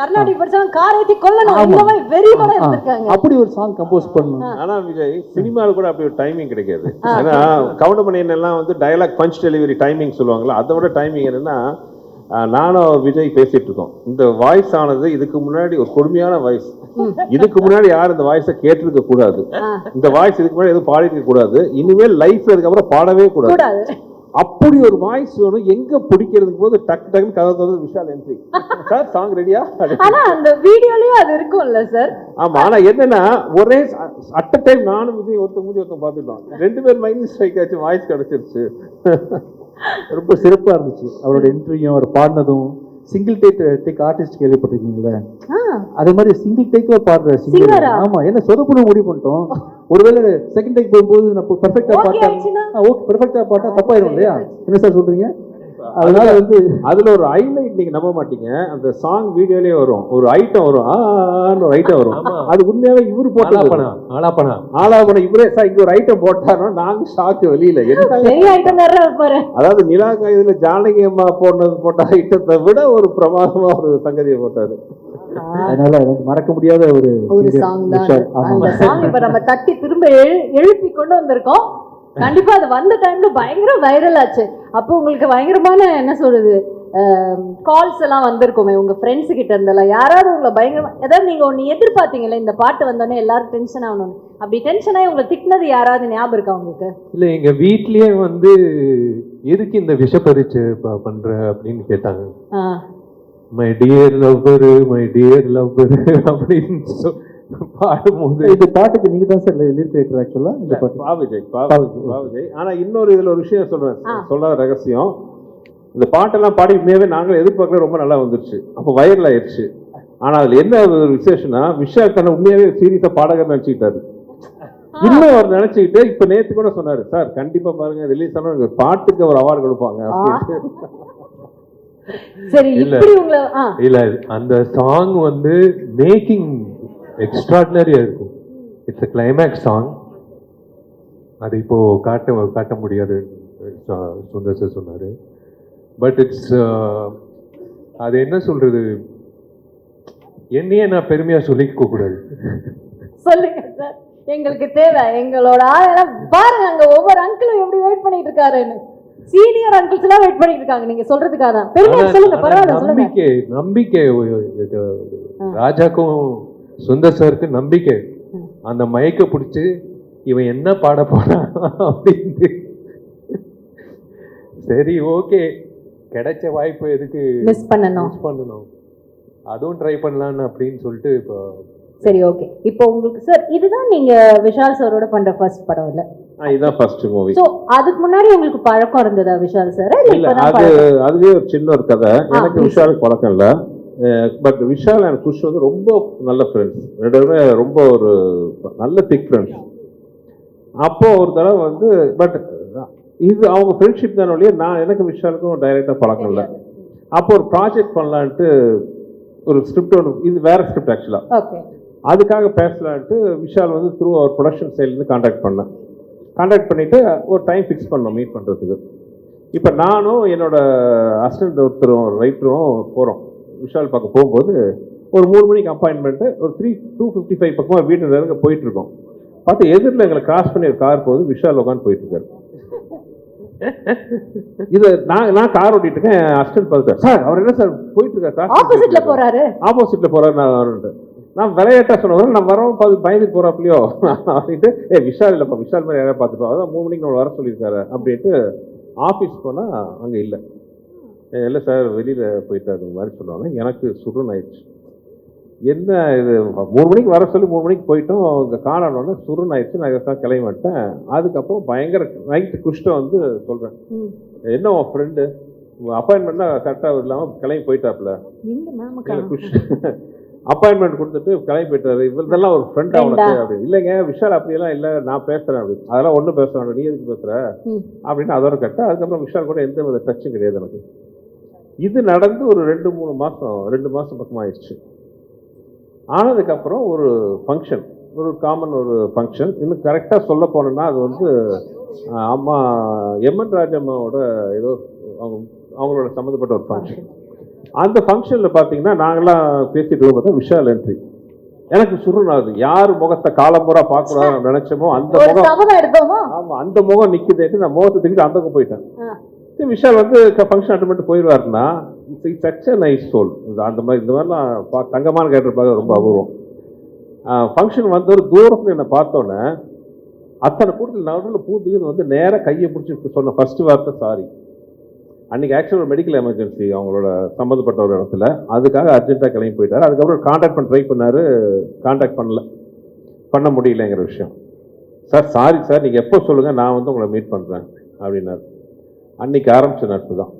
கர்நாடிக் படிச்சாலும் கார் ஏத்தி கொல்லணும். இந்த மாதிரி வெறி கூட ஆ, இருந்திருக்காங்க அப்படி ஒரு சாங் கம்போஸ் பண்ணணும். ஆனா விஜய் சினிமாவில் கூட அப்படி ஒரு டைமிங் கிடைக்காது. ஏன்னா கவுண்டமணியன் எல்லாம் வந்து டயலாக் பஞ்ச் டெலிவரி டைமிங் சொல்லுவாங்கல்ல அதை விட டைமிங் என்னன்னா நானும் விஜய் பேசிட்டு இருக்கோம் இந்த வாய்ஸ் ஆனது இதுக்கு முன்னாடி ஒரு கொடுமையான வாய்ஸ் இதுக்கு முன்னாடி யாரும் இந்த வாய்ஸை கேட்டிருக்க கூடாது. இந்த வாய்ஸ் இதுக்கு முன்னாடி எதுவும் பாடிருக்க கூடாது. இனிமேல் லைஃப்ல இதுக்கப்புறம் பாடவே கூடாது. கூடாது. அப்படி ஒரு வாய்ஸ் வேணும். எங்க பிடிக்கிறதுக்கு போது டக்கு டக்குன்னு கதை திறந்து விஷால் என்ட்ரி சார் சாங் ரெடியா ஆனா அந்த வீடியோலயும் அது இருக்கும்ல சார் ஆமா ஆனா என்னன்னா ஒரே அட் டைம் நானும் விஜய் ஒருத்தர் மூஞ்சி ஒருத்தர் பார்த்துட்டோம். ரெண்டு பேர் மைண்ட் ஸ்ட்ரைக் ஆச்சு வாய்ஸ் கிடைச்சிருச்சு. ரொம்ப சிறப்பா இருந்துச்சு. அவரோட இன்டர்வியூ அவர் பாடினதும். சிங்கிள் டேக் டேக் ஆர்டிஸ்ட் கேள்விப்பட்டிருக்கீங்களே? அதே மாதிரி சிங்கிள் டேக்ல பாடுற சிங்கர்? ஆமா என்ன சொதப்புன முடிவு பண்ணிட்டோம். ஒருவேளை செகண்ட் டேக் போகும்போது நம்ம பெர்ஃபெக்ட்டா ஓகே பாட்டா ஓகே பெர்ஃபெக்ட்டா பாட்டா தப்பாயிரும் இல்லையா? என்ன சார் சொல்றீங்க? அதனால வந்து அதுல ஒரு ஹைலைட் நீங்க நம்ப மாட்டீங்க அந்த சாங் வீடியோலயே வரும் ஒரு ஐட்டம் வரும் ஆன்னு ஒரு ஐட்டம் வரும். அது உண்மையாவே இவரு போட்டது ஆலாப்பனா ஆலாப்பனா இவரே சார் இங்க ஒரு ஐட்டம் போட்டாரோ நாங்க ஷாக்கு வெளியில அதாவது நிலா காயுதுல ஜானகி அம்மா போட்டது போட்ட ஐட்டத்தை விட ஒரு பிரமாதமா ஒரு சங்கதியை போட்டாரு அதனால வந்து மறக்க முடியாத ஒரு ஒரு சாங் தான். அந்த சாங் இப்ப நம்ம தட்டி திரும்ப எழு- எழுப்பி கொண்டு வந்திருக்கோம் கண்டிப்பா அது வந்த டைம்ல பயங்கர வைரல் ஆச்சு. அப்போ உங்களுக்கு பயங்கரமான என்ன சொல்றது கால்ஸ் எல்லாம் வந்திருக்குமே உங்க ஃப்ரெண்ட்ஸ் கிட்ட இருந்தெல்லாம். யாராவது உங்களை பயங்கரமா ஏதாவது நீங்க ஒண்ணு எதிர்பார்த்தீங்களே இந்த பாட்டு வந்தோடனே எல்லாரும் டென்ஷன் ஆகணும் அப்படி டென்ஷன் ஆகி உங்களை திட்டினது யாராவது ஞாபகம் இருக்கா உங்களுக்கு? இல்ல எங்க வீட்லயே வந்து எதுக்கு இந்த விஷ பரீட்சை ப- பண்ற அப்படின்னு கேட்டாங்க. My dear lover my dear lover அப்படின்னு பாடும்போது. இந்த பாட்டுக்கு நீங்க தான் சார் லிரிக் ரைட்டர் ஆக்சுவலா இந்த பாட்டு. பா விஜய் பா பா விஜய், பா விஜய் ஆனா இன்னொரு இதுல ஒரு விஷயம் சொல்றேன். சொல்லாத ரகசியம். இந்த பாட்டெல்லாம் பாடி உண்மையாவே நாங்களும் எதிர்பார்க்கல ரொம்ப நல்லா வந்துருச்சு. அப்போ வைரல் ஆயிடுச்சு ஆனா அதுல என்ன ஒரு விசேஷம்னா விஷால் தன்னை உண்மையாவே சீரியஸா பாடகர் நினைச்சுக்கிட்டாரு. இன்னும் அவர் நினைச்சுக்கிட்டு இப்ப நேத்து கூட சொன்னாரு சார் கண்டிப்பா பாருங்க ரிலீஸ் ஆனா எனக்கு பாட்டுக்கு ஒரு அவார்டு கொடுப்பாங்க. அப்படின்னு சரி இல்ல. இல்ல அந்த சாங் வந்து மேக்கிங் எக்ஸ்ட்ராடினரியா இருக்கும் இட்ஸ் a கிளைமேக்ஸ் சாங் அது இப்போ காட்ட காட்ட முடியாது சுந்தர் சார் சொன்னாரு. பட் இட்ஸ் அது என்ன சொல்றது? என்னையே நான் பெருமையா சொல்லிக்க கூடாது. சொல்லுங்க சார் எங்களுக்கு தேவை. எங்களோட ஆளெல்லாம் பாருங்க அங்க ஒவ்வொரு அங்கிளும் எப்படி வெயிட் பண்ணிட்டு இருக்காருன்னு. சீனியர் அங்கிள்ஸ் எல்லாம் வெயிட் பண்ணிட்டு இருக்காங்க. நீங்க சொல்றதுக்காக தான் பெருமையா சொல்லுங்க பரவாயில்ல நம்பிக்கை நம்பிக்கை. ராஜாக்கும் சுந்தர் சாருக்கு நம்பிக்கை. அந்த மயக்க பிடிச்சு இவன் என்ன பாட போறான் அப்படின்ட்டு. சரி ஓகே. கிடைச்ச வாய்ப்பு எதுக்கு? மிஸ் பண்ணணும். மிஸ் பண்ணணும். அதுவும் ட்ரை பண்ணலான்னு அப்படின்னு சொல்லிட்டு இப்போ சரி ஓகே. இப்போ உங்களுக்கு சார் இதுதான் நீங்க விஷால் சாரோட பண்ற ஃபர்ஸ்ட் படம் இல்ல? இதுதான் ஃபர்ஸ்ட் மூவி சோ அதுக்கு முன்னாடி உங்களுக்கு பழக்கம் இருந்ததா விஷால் சார்? இல்ல அது அதுவே ஒரு சின்ன ஒரு கதை. எனக்கு. விஷாலுக்கு பழக்கம் இல்ல. பட் விஷால் அண்ட் குஷ் வந்து ரொம்ப நல்ல ஃப்ரெண்ட்ஸ் ரெண்டு பேருமே ரொம்ப ஒரு நல்ல திக் ஃப்ரெண்ட்ஸ் அப்போ ஒரு தடவை வந்து பட் இது அவங்க ஃப்ரெண்ட்ஷிப் தானே ஒழிய நான் எனக்கு விஷாலுக்கும் டைரக்டா பழக்கம் இல்லை. அப்போ ஒரு ப்ராஜெக்ட் பண்ணலான்ட்டு ஒரு ஸ்கிரிப்ட் ஒன்று இது வேற ஸ்கிரிப்ட் ஆக்சுவலா ஓகே அதுக்காக பேசலான்ட்டு விஷால் வந்து த்ரூ அவர் ப்ரொடக்ஷன் சைட்லேருந்து காண்டாக்ட் பண்ணேன். காண்டாக்ட் பண்ணிட்டு ஒரு டைம் ஃபிக்ஸ் பண்ணோம் மீட் பண்ணுறதுக்கு இப்போ நானும் என்னோட அசிஸ்டன்ட் ஒருத்தரும் ரைட்டரும் போகிறோம் விஷால் பார்க்க போகும்போது ஒரு மூணு மணிக்கு அப்பாயின்மெண்ட்டு ஒரு த்ரீ டூ ஃபிஃப்டி ஃபைவ் பக்கமாக வீட்டு நெருங்க போயிட்டு இருக்கோம் பார்த்து எதிரில் எங்களை கிராஸ் பண்ணி ஒரு கார் போகுது விஷால் உட்காந்து போயிட்டு இருக்காரு இது நான் நான் கார் ஓட்டிட்டு இருக்கேன் அசிஸ்டன்ட் பார்த்துட்டேன் சார் அவர் என்ன சார் போயிட்டு இருக்காரு ஆப்போசிட்ல போறாரு. ஆப்போசிட்ல போறாரு நான். நான் விளையாட்டா சொன்னவங்க நான் வரவும் பார்த்து பயந்துட்டு போறாப்லையோ? அப்படின்ட்டு ஏ விஷால் இல்லப்பா விஷால் மாதிரி யாராவது பார்த்துப்போம் அதான் மூணு மணிக்கு நம்ம வர சொல்லியிருக்காரு. அப்படின்ட்டு ஆஃபீஸ் போனா அங்க இல்லை. இல்லை சார் வெளியில போயிட்டாரு இந்த மாதிரி சொன்னாங்க எனக்கு சுருன்னு ஆயிடுச்சு. என்ன இது மூணு மணிக்கு வர சொல்லி மூணு மணிக்கு போயிட்டோம். அங்கே காணணும்னா சுருன்னு ஆயிடுச்சு. நான் தான் கிளம்பி வந்துட்டேன். அதுக்கப்புறம் பயங்கர நைட்டு குஷ்டம் வந்து சொல்றேன். ம். என்ன உன் ஃப்ரெண்டு அப்பாயின்மெண்ட்னா கரெக்டாக இல்லாமல் கிளம்பி போயிட்டாப்ல குஷ்? அப்பாயின்மெண்ட் கொடுத்துட்டு கிளம்பி போயிட்டாரு. இவர்தெல்லாம் ஒரு ஃப்ரெண்ட்? அவனுக்கு அப்படி இல்லைங்க விஷால் அப்படியெல்லாம் இல்லை. நான் பேசுறேன் அப்படி. அதெல்லாம் ஒன்றும் பேச வேண்டாம். நீ எதுக்கு பேசுற? ம். அப்படின்னு அதோட கட்ட அதுக்கப்புறம் விஷால் கூட எந்த வித டச்சும் கிடையாது எனக்கு. இது நடந்து ஒரு ரெண்டு மூணு மாசம் ரெண்டு மாசம் பக்கம் ஆயிடுச்சு ஆனதுக்கப்புறம் ஒரு ஃபங்க்ஷன் ஒரு காமன் ஒரு ஃபங்க்ஷன் இன்னும் கரெக்டாக சொல்ல போனோம்னா அது வந்து அம்மா எம்என் ராஜம்மாவோட ஏதோ அவங்க அவங்களோட சம்மந்தப்பட்ட ஒரு ஃபங்க்ஷன் அந்த ஃபங்க்ஷனில் பார்த்தீங்கன்னா நாங்களாம் பேசிட்டு இருக்கும் பார்த்தா விஷால் என்ட்ரி எனக்கு சுருணாது யார் முகத்தை காலம்புறா பார்க்கக்கூடாதுன்னு நினைச்சோமோ அந்த முகம் சபதம் எடுத்தோமா ஆமா அந்த முகம் நிக்குதேட்டு நான் முகத்தை தூக்கிட்டு அந்த போயிட்டேன். விஷால் வந்து ஃபங்க்ஷன் அட்டன் பண்ணிட்டு போயிடுவாருன்னா it's such a nice soul அந்த மாதிரி இந்த மாதிரிலாம் பா தங்கமான கேட்டிருப்பாங்க ரொம்ப அபூர்வம். ஃபங்க்ஷன் வந்து ஒரு தூரத்தில் என்னை பார்த்தோன்னே அத்தனை கூட்டத்தில் நடுவில் பூத்துக்கு வந்து நேராக கையை பிடிச்சி சொன்ன ஃபஸ்ட்டு வார்த்தை சாரி அன்றைக்கி ஆக்சுவல் ஒரு மெடிக்கல் எமர்ஜென்சி அவங்களோட சம்மந்தப்பட்ட ஒரு இடத்துல. அதுக்காக அர்ஜென்ட்டாக கிளம்பி போயிட்டார். அதுக்கப்புறம் காண்டாக்ட் பண்ண ட்ரை பண்ணார். காண்டாக்ட் பண்ணல. பண்ண முடியலங்கிற விஷயம். சார் சாரி சார் நீங்கள் எப்போ சொல்லுங்கள் நான் வந்து உங்களை மீட் பண்ணுறேன் அப்படின்னாரு. அன்னைக்கு ஆரம்பிச்ச நட்பு தான்